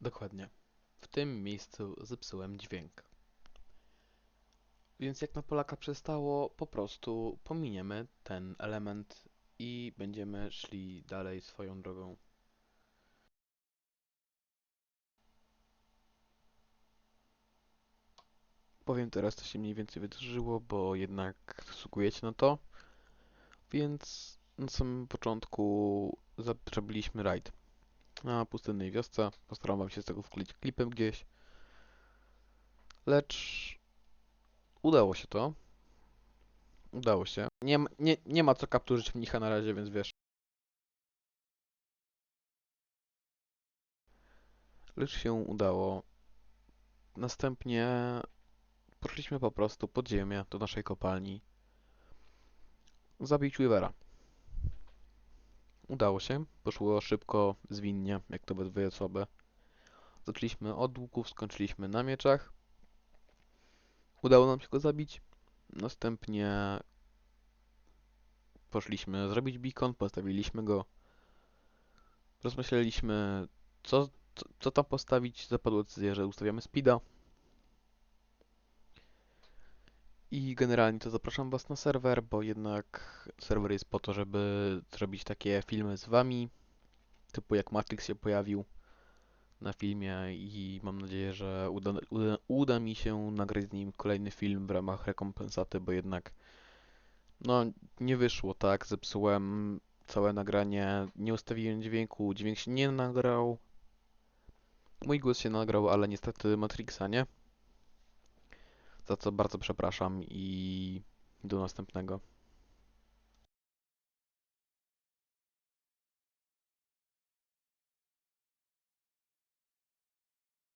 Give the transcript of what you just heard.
Dokładnie. W tym miejscu zepsułem dźwięk. Więc jak na Polaka przystało, po prostu pominiemy ten element i będziemy szli dalej swoją drogą. Powiem teraz, co się mniej więcej wydarzyło, bo jednak zasługujecie na to. Więc na samym początku zrobiliśmy rajd na pustynnej wiosce. Postaram wam się z tego wkleić klipem gdzieś. Lecz udało się to. Udało się. Nie, nie, nie ma co kapturzyć mnicha na razie, więc wiesz. Lecz się udało. Następnie poszliśmy po prostu pod ziemię do naszej kopalni. Zabić Weavera. Udało się. Poszło szybko, zwinnie, jak to we dwie osoby. Zaczęliśmy od łuków, skończyliśmy na mieczach. Udało nam się go zabić. Następnie poszliśmy zrobić beacon, postawiliśmy go. Rozmyśleliśmy, co, co, co tam postawić. Zapadła decyzja, że ustawiamy speeda. I generalnie to zapraszam Was na serwer, bo jednak serwer jest po to, żeby zrobić takie filmy z Wami, typu jak Matrix się pojawił na filmie i mam nadzieję, że uda, uda, uda mi się nagrać z nim kolejny film w ramach rekompensaty, bo jednak no nie wyszło, tak, zepsułem całe nagranie, nie ustawiłem dźwięku, dźwięk się nie nagrał, mój głos się nagrał, ale niestety Matrixa nie, za co bardzo przepraszam i do następnego.